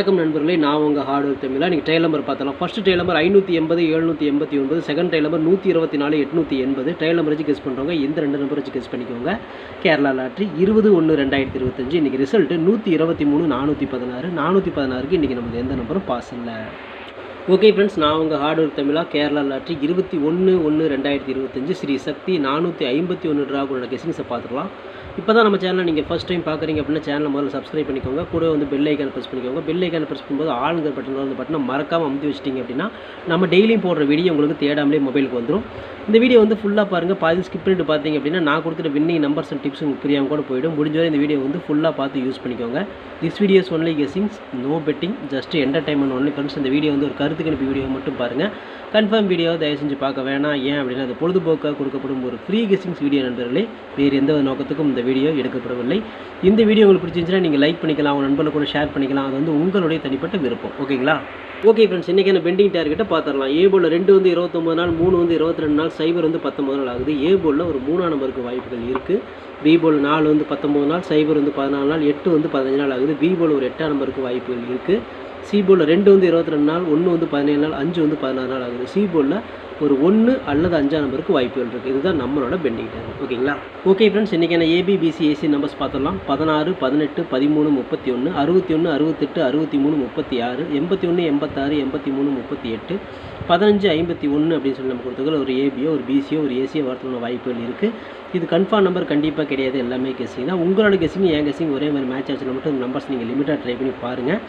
வணக்கம் நண்பர்களே நான் உங்கள் ஹார்ட் ஒர்க் தமிழா. நீங்கள் டைல் நம்பர் பார்த்தலாம் ஃபஸ்ட்டு டைல் நம்பர் ஐநூற்றி எண்பது எழுநூற்றி எண்பத்தி ஒன்பது. செகண்ட் டைல் நம்பர் நூற்றி இருபத்தி நாலு எட்நூற்றி எண்பது. டைல் நம்பர் வச்சு கெஸ் பண்ணுறவங்க இந்த ரெண்டு நம்பர் வச்சு கெஸ் பண்ணிக்கோங்க. கேரளா லாட்ரி இருபது ஒன்று ரெண்டாயிரத்தி இருபத்தஞ்சு. இன்றைக்கி ரிசல்ட்டு நூற்றி இருபத்தி மூணு நானூற்றி பதினாறு. நானூற்றி பதினாறுக்கு இன்றைக்கி நமக்கு எந்த நம்பரும் பாஸ் இல்லை. ஓகே ஃப்ரெண்ட்ஸ் நான் உங்கள் ஹார்ட் ஒர்க் தமிழா. கேரளா லாட்ரி இருபத்தி ஒன்று ஒன்று ரெண்டாயிரத்தி இருபத்தஞ்சு. ஸ்ரீ சக்தி நானூற்றி ஐம்பத்தி ஒன்று ட்ராகுனோட கெஸிங்ஸை பார்த்துக்கலாம் இப்போ தான் நம்ம சேனலை நீங்கள் ஃபஸ்ட் டைம் பார்க்குறீங்க அப்படின்னா சேனலை முதல்ல சப்ஸ்கிரைப் பண்ணிக்கோங்க. கூட வந்து பெல் ஐக்கான ப்ரெஸ் பண்ணிக்கோங்க. பெல் ஐக்கான ப்ரெஸ் பண்ணும்போது ஆளுங்கிற பட்டன் வந்து பட்டனை மறக்காமல் அமுத்தி வச்சிட்டிங்க அப்படின்னா நம்ம டெய்லியும் போடுற வீடியோ உங்களுக்கு தேடாமலே மொபைலுக்கு வந்துடும் இந்த வீடியோ வந்து ஃபுல்லாக பாருங்கள் பாதி ஸ்கிப் பண்ணிட்டு பார்த்தீங்க அப்படின்னா நான் கொடுத்த வின்னிங் நம்பர்ஸ் அண்ட் டிப்ஸ் உங்களுக்கு புரியாமல் கூட போயிடும். முடிஞ்சவரை இந்த வீடியோ வந்து ஃபுல்லாக பார்த்து யூஸ் பண்ணிக்கோங்க. This videos only guessings no betting just entertainment only friends இந்த வீடியோ வந்து ஒரு கருத்து கணிப்பு வீடியோ மட்டும் பாருங்கள் கன்ஃபார்ம் வீடியோ தயவு செஞ்சு பார்க்க வேணாம். ஏன் அப்படின்னா அது பொழுதுபோக்காக கொடுக்கப்படும் ஒரு ஃப்ரீ கெஸிங்ஸ் வீடியோ நண்பர்களே. வேறு எந்த ஒரு நோக்கத்துக்கும் இந்த வீடியோ எடுக்கப்படவில்லை. இந்த வீடியோ உங்களுக்கு பிடிச்சிருந்துச்சுன்னா நீங்கள் லைக் பண்ணிக்கலாம் உங்கள் நண்பர்கள் கூட ஷேர் பண்ணிக்கலாம். அது வந்து உங்களுடைய தனிப்பட்ட விருப்பம். ஓகேங்களா ஓகே ஃப்ரெண்ட்ஸ் இன்றைக்கான பெண்டிங் டார்கெட்டை பார்த்துடலாம் ஏ போலில் ரெண்டு வந்து இருபத்தொம்பது நாள் மூணு வந்து இருபத்தி ரெண்டு நாள் சைபர் வந்து பத்தொம்பது நாள் ஆகுது. ஏ போலில் ஒரு மூணாம் நம்பருக்கு வாய்ப்புகள் இருக்குது பி போல் நாலு வந்து பத்தொம்பது நாள் சைபர் வந்து பதினாலு நாள் எட்டு வந்து பதினஞ்சு நாள் ஆகுது. பி போல் ஒரு எட்டாம் நம்பருக்கு வாய்ப்புகள் இருக்குது சி போலில் ரெண்டு வந்து இருபத்தி ரெண்டு நாள் ஒன்று வந்து பதினேழு நாள் அஞ்சு வந்து பதினாறு நாள் ஆகுது. சி போலில் ஒரு ஒன்று அல்லது அஞ்சாம் நம்பருக்கு வாய்ப்புகள் இருக்குது இதுதான் நம்மளோட பெண்டிங் டைம் ஓகேங்களா? ஓகே ஃப்ரெண்ட்ஸ் இன்றைக்கான ஏபிபிசி ஏசி நம்பர்ஸ் பார்த்துடலாம். பதினாறு பதினெட்டு பதிமூணு முப்பத்தி ஒன்று அறுபத்தி ஒன்று அறுபத்தெட்டு அறுபத்தி மூணு முப்பத்தி ஆறு எண்பத்தி ஒன்று எண்பத்தாறு எண்பத்தி மூணு முப்பத்தி எட்டு பதினஞ்சு ஐம்பத்தி ஒன்று அப்படின்னு சொல்லி நம்ம கொடுத்ததில் ஒரு ஏபியோ ஒரு பிசியோ ஒரு ஏசியோ வரத்துக்கான வாய்ப்புகள் இருக்குது இது கன்ஃபார்ம் நம்பர் கண்டிப்பாக கிடையாது. எல்லாமே கெஸிங் தான். உங்களோட கெஸிங் என் கெஸிங் ஒரே மாதிரி மேட்ச் ஆச்சுன்னா மட்டும் நம்பர்ஸ் நீங்கள் லிமிட்டாக ட்ரை பண்ணி பாருங்கள்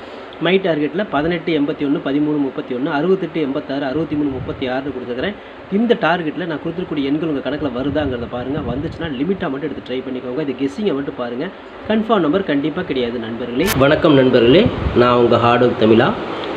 மை டார்கெட்டில் பதினெட்டு எண்பத்தி ஒன்று பதிமூணு முப்பத்தி ஒன்று அறுபத்தெட்டு எண்பத்தாறு அறுபத்தி மூணு முப்பத்தி ஆறு கொடுத்துருக்கிறேன். இந்த டார்கெட்டில் நான் கொடுத்துருக்கூடிய எண்கள் உங்கள் கணக்கில் வருதாங்கிறத பாருங்கள் வந்துச்சுன்னா லிமிட்டாக மட்டும் எடுத்து ட்ரை பண்ணிக்கோங்க. இது கெஸ்ஸிங்கை மட்டும் பாருங்கள் கன்ஃபார்ம் நம்பர் கண்டிப்பாக கிடையாது நண்பர்களே. வணக்கம் நண்பர்களே. நான் உங்கள் ஹார்ட் ஒர்க் தமிழா.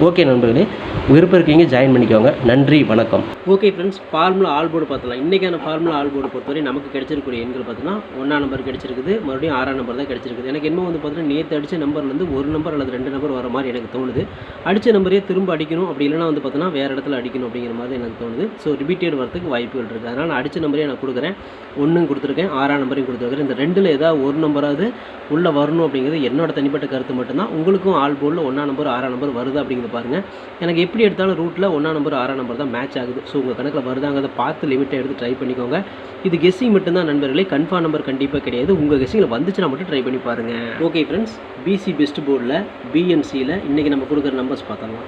ஓகே நண்பர்களே விருப்பம் இருக்கீங்க ஜாயின் பண்ணிக்கோங்க. நன்றி வணக்கம். Okay friends formula all board பார்த்துலாம் இன்றைக்கான ஃபார்முலா ஆல் போர்டு பொறுத்தவரை நமக்கு கிடைச்சிருக்கூடிய எண்கள் பார்த்தீங்கன்னா ஒன்றாம் நம்பர் கிடைச்சிருக்குது மறுபடியும் ஆறாம் நம்பர் தான் கிடைச்சிருக்குது. எனக்கு என்ன வந்து பார்த்தீங்கன்னா நேற்று அடித்த நம்பர்லேருந்து ஒரு நம்பர் அல்லது ரெண்டு நம்பர் வர மாதிரி எனக்கு தோணுது. அடித்த நம்பரே திரும்ப அடிக்கணும் அப்படி இல்லைனா வந்து பார்த்தீங்கன்னா வேறு இடத்துல அடிக்கணும் அப்படிங்கிற மாதிரி எனக்கு தோணுது. ஸோ ரிப்பீட்டட் வரதுக்கு வாய்ப்புகள் இருக்குது அதனால் நான் அடித்த நம்பரே நான் கொடுக்குறேன். ஒன்றும் கொடுத்துருக்கேன் ஆறாம் நம்பரையும் கொடுத்துருக்கேன். இந்த ரெண்டில் ஏதாவது ஒரு நம்பராவது உள்ளே வரணும் அப்படிங்கிறது என்னோட தனிப்பட்ட கருத்து மட்டும்தான். உங்களுக்கும் ஆல் போர்டில் ஒன்றாம் நம்பர் ஆறாம் நம்பர் வருது அப்படிங்கிற அப்படிங்கிறத பாருங்கள் எனக்கு எப்படி எடுத்தாலும் ரூட்டில் ஒன்றா நம்பர் ஆறாம் நம்பர் தான் மேட்ச் ஆகுது. ஸோ உங்கள் கணக்கில் வருதாங்கிறத பார்த்து லிமிட்டை எடுத்து ட்ரை பண்ணிக்கோங்க. இது கெஸ்ஸிங் மட்டும்தான் நண்பர்களே. கன்ஃபார்ம் நம்பர் கண்டிப்பாக கிடையாது. உங்கள் கெஸ்ஸிங்கில் வந்துச்சுன்னா மட்டும் ட்ரை பண்ணி பாருங்கள் ஓகே ஃப்ரெண்ட்ஸ் பிசி பெஸ்ட் போர்டில் பிஎன்சியில் இன்றைக்கி நம்ம கொடுக்குற நம்பர்ஸ் பார்த்தலாம்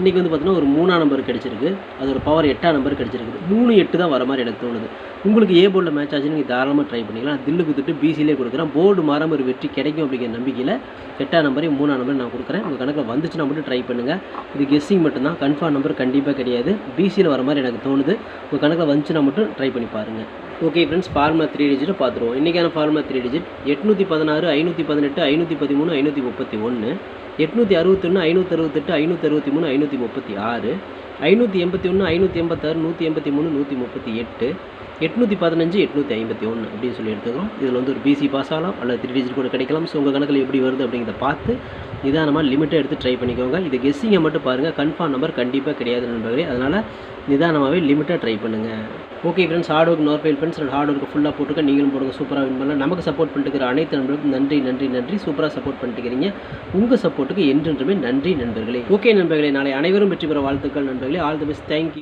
இன்றைக்கி வந்து பார்த்தீங்கன்னா ஒரு மூணாம் நம்பர் கிடச்சிருக்கு. அது ஒரு பவர் எட்டாம் நம்பர் கிடச்சிருக்கு மூணு எட்டு தான் வர மாதிரி எனக்கு தோணுது. உங்களுக்கு ஏ போர்டில் மேட்ச் ஆச்சுன்னு நீங்கள் தாராளமாக ட்ரை பண்ணிக்கலாம். தில்லு கொடுத்துட்டு பிசிலே கொடுக்குறேன். போர்டு மாறாமல் ஒரு வெற்றி கிடைக்கும் அப்படிங்கிற நம்பிக்கையில் எட்டாம் நம்பரையும் மூணாம் நம்பர் நான் கொடுக்குறேன். உங்கள் கணக்கில் வந்துச்சுன்னா மட்டும் ட்ரை பண்ணுங்கள் இது கெஸ்ஸிங் மட்டும்தான் கன்ஃபார்ம் நம்பர் கண்டிப்பாக கிடையாது. பிசியில் வர மாதிரி எனக்கு தோணுது. உங்கள் கணக்கில் வந்துச்சுன்னா மட்டும் ட்ரை பண்ணி பாருங்கள் okay friends formula three digit பார்த்துருவோம். இன்றைக்கான ஃபார்முலா த்ரீ டிஜிட் எட்நூற்றி பதினாறு ஐநூற்றி பதினெட்டு ஐநூற்றி பதிமூணு ஐநூற்றி முப்பத்தி ஒன்று எட்நூற்றி அறுபத்தொன்று ஐநூற்றி அறுபத்தெட்டு ஐநூற்றி அறுபத்தி மூணு ஐநூற்றி முப்பத்தி ஆறு ஐநூற்றி எண்பத்தி ஒன்று ஐநூற்றி எண்பத்தாறு நூற்றி எண்பத்தி மூணு நூற்றி முப்பத்தி எட்டு எட்நூற்றி பதினஞ்சு எட்நூற்றி ஐம்பத்தி ஒன்று அப்படின்னு சொல்லி எடுத்துக்கிறோம். இதில் வந்து ஒரு பிசி பாஸ் ஆகலாம் அல்லது த்ரீ டிஜிட் கூட கிடைக்கலாம். ஸோ உங்கள் கணக்கில் எப்படி வருது அப்படிங்கிறத பார்த்து நிதானமாக லிமிட்டை எடுத்து ட்ரை பண்ணிக்கோங்க. இது கெஸ்ஸிங்கை மட்டும் பாருங்கள் கன்ஃபார்ம் நம்பர் கண்டிப்பாக கிடையாது நண்பர்களே. அதனால் நிதானமாகவே லிமிட்டாக ட்ரை பண்ணுங்கள் okay friends hard work nor fail friends hard work ஃபுல்லாக போட்டுக்க நீங்களும் போடுங்க. சூப்பராக வின் பண்ணலாம். நமக்கு சப்போர்ட் பண்ணிட்டு அனைத்து நண்பர்களுக்கும் நன்றி நன்றி நன்றி. சூப்பராக சப்போர்ட் பண்ணிட்டுக்கிறீங்க உங்கள் சப்போர்ட்டுக்கு என்றென்றுமே நன்றி நண்பர்களே. ஓகே நண்பர்களே. நாளை அனைவரும் வெற்றி பெற வாழ்த்துக்கள் நண்பர்களே. All the best thank you